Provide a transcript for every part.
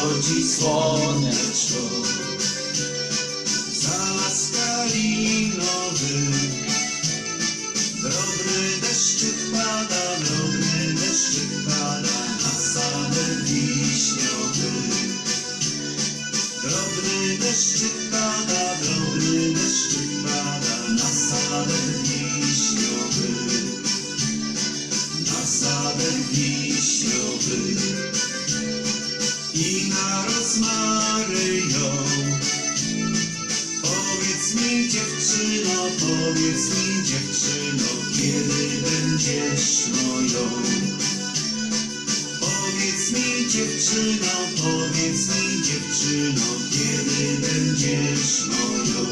wschodzi słoneczko. Zalas kalinowy, drobny deszczyk pada, drobny deszczyk pada na sadek wiśniowy. Drobny deszczyk pada, drobny deszczyk pada na sadek wiśniowy. Na sadek wiśniowy i na rozmary ją. Powiedz mi dziewczyno, powiedz mi dziewczyno, kiedy będziesz moją. Powiedz mi dziewczyno, powiedz mi dziewczyno, kiedy będziesz moją.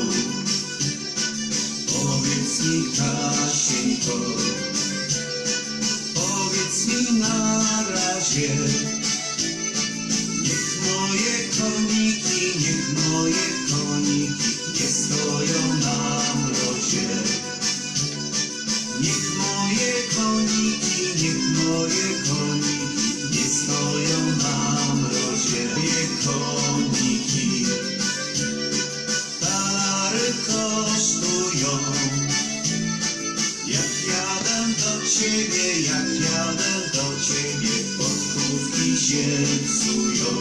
Powiedz mi Kasieńko, powiedz mi na razie. Niech moje koniki nie stoją na mrozie. Moje koniki talary kosztują. Jak jadę do ciebie, jak jadę do ciebie, podkówki się psują.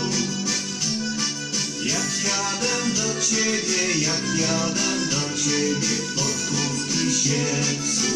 Jak jadę do ciebie, jak jadę do ciebie, podkówki się psują.